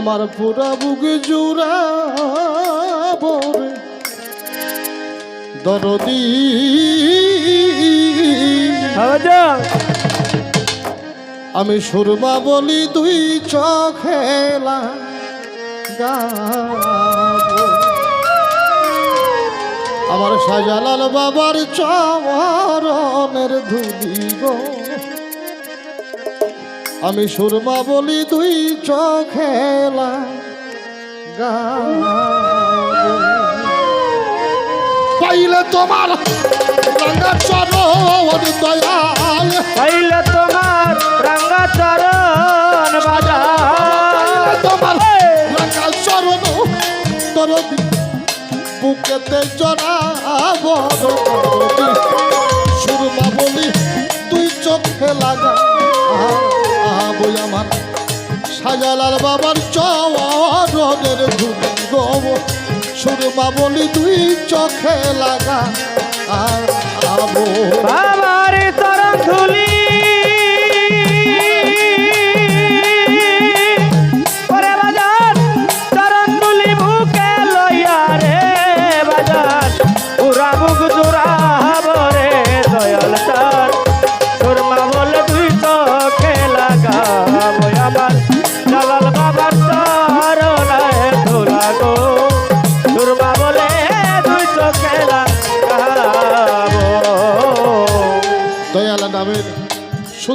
আমার পুরা বুক জুড়া দরদি। আমি সুরমা বলি দুই চোখেলা গাবো। আমার শাহজালাল বাবার চরণের ধুলি গো। আমি সুরমা বলি দুই চোখেলা গাবো। পাইলে তোমার রাঙা চরণ দয়াল। পাইলে তোমার রাঙ্গা চরণ বাজার তোমার রাঙা চরণ তোর বুকেতে জড়াব। সাজালাল বাবার চরণের ধুলি গব সুরমা বলি তুই চোখে লাগা আর বাবার তরণ ধুলি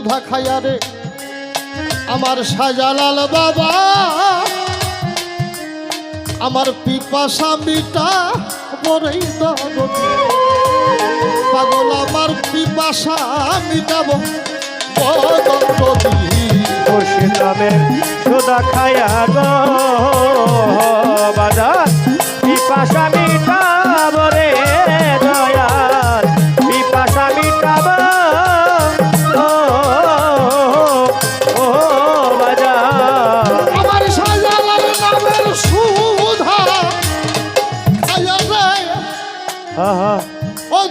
সুধা খাইয়া রে। আমার শাহজালাল বাবা, আমার পিপাসা মিটা বরেই পাগল আমার পিপাসা মিটাবো। নামের সুদা গো। বাজার, পিপাসা মিটাব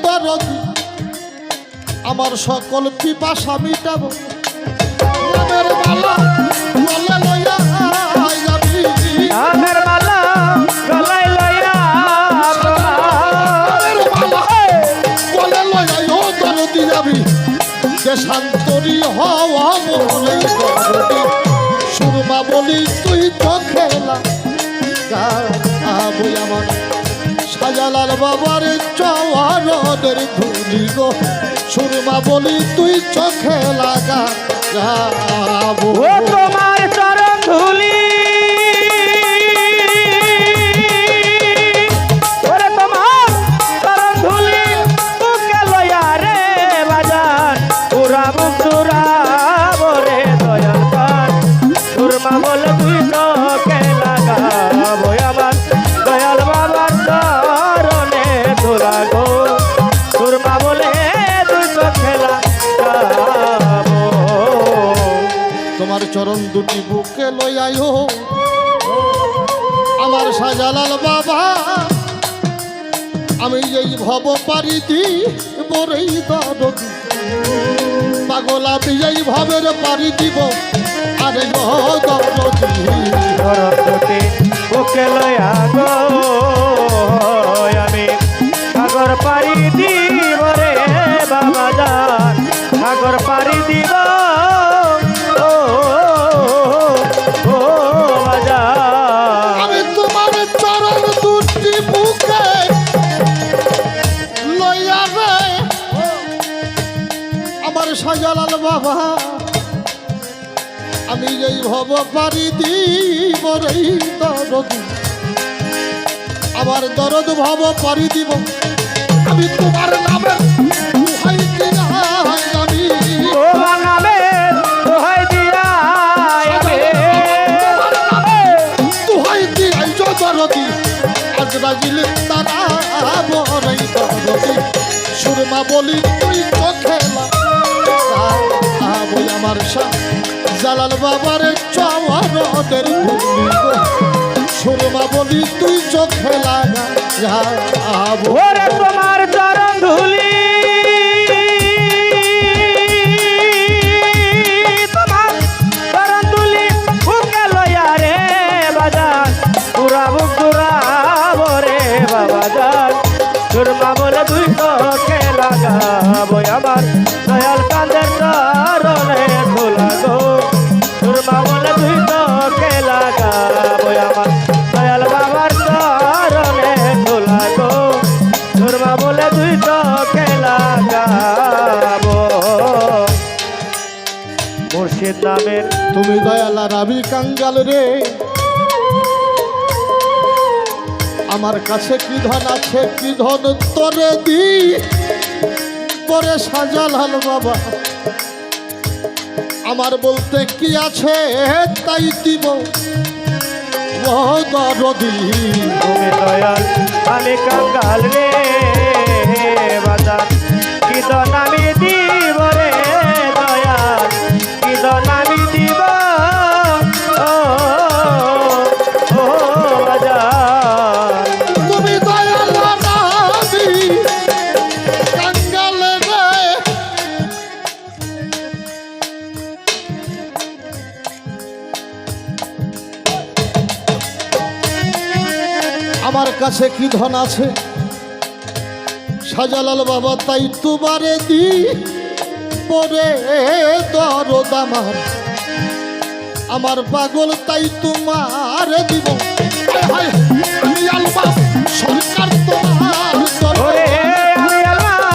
দরদি আমার সকল পিপাসা মিটাবো। নামের মালা গলে লইয়া যাবি আমের মালা গলায় লইয়া নামের মালা গলে লইয়া ও দরদি যাবি দেশান্তরি হওয়া বলে সুরমা বলি তুই চোখে লাগাবো আমার সাজালাল বাবার চওয়ারদের ধুলি গো। সুরমা বলি, তুই চোখে লাগা যাব তোমার চরণ ধুলি। ওরে তোমার চরণ দুটি বুকে লইয়াইও আমার সাজালাল বাবা, আমি এই ভব পারি দি বরেই দরদি পাগল আমি এই ভবের পারি দিব আরে গো দরদি ধরতে বুকে লয়া গো সাজালাল বাবা আমি এই ভব পারি দিব রে দরদ আমার দরদ ভব পারি দিব। আমি তোমার নামে আমি। তোমার আজ তারা সুরমা বলি তুই চোখে ওই আমার শাহ জালাল বাবার চাওয়ার ওদের সুরমা বলি, তুই চোখে লাগা ওরে তোমার চরণ ধুলি। তোমার চরণ ধুলি বুকে লয়া রে বাজার। পুরাবো পুরাবো রে বাবা সুরমা বলে, তুই চোখে তুমি দয়াল আর আমি কাঙ্গাল রে। আমার কাছে কি ধন আছে, কি ধন তোরে দি। পরে সাজালাল বাবা। আমার বলতে কি আছে, তাই দিব। ও তুমি দয়াল আমি কাঙ্গাল রে। কাছে কি ধন আছে? শাহজালাল বাবা তাই তোমারে দি পরে দরদ আমার আমার পাগল তাই তোমার দিব। সরকার তোমার ওরে দরবারে। আমি আল্লাহ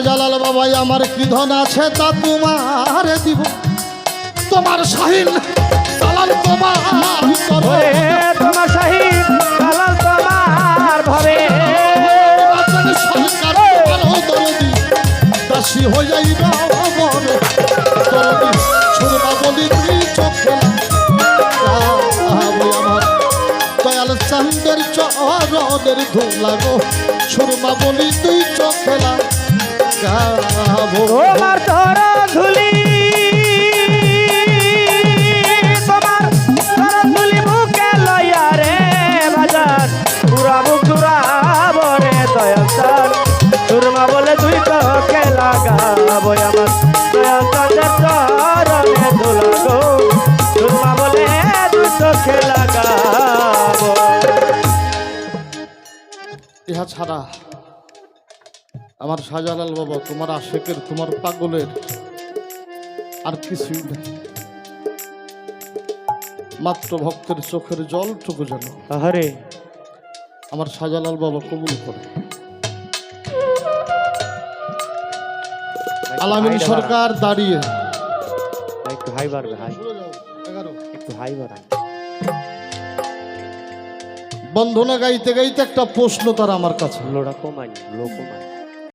সাজালাল বাবাই আমার কি ধন আছে তা তোমার দিব। তোমার শাহিন সালাল তোমার তোমার শাহিদ কালাল তোমার রাজধানী সরকার। দাসী রবর সুরমা বলি তুই চোখে লাগাবো আমার। দয়াল চান্দের চরণের ধুলা গো। সুরমা বলি তুই চোখে লাগাবো তোমার চর ধুলি তোমার চর ধুলি বুকে লইয়া রে বাজার। পুরা বুক চুরাবো রে দয়াল সুরমা বলে তুই তোকে লাগাবো আমার। দয়াল চরণে ধুলাগো সুরমা বলে তুই তোকে লাগাবো। ইহা ছাড়া আমার শাহজালাল বাবা তোমার আশেকের তোমার পাগলের আর কিছুই নেই। মাত্র ভক্তের চোখের জল জলটুকু যেন আহারে। আমার শাহজালাল বাবা কবুল করে। আলামিন সরকার দাঁড়িয়ে। একটু হাই বাড়বে হাই। একটু হাই বাড়াই বন্ধনা গাইতে গাইতে একটা প্রশ্ন তার আমার কাছে। লোটা কমাই লো কমাই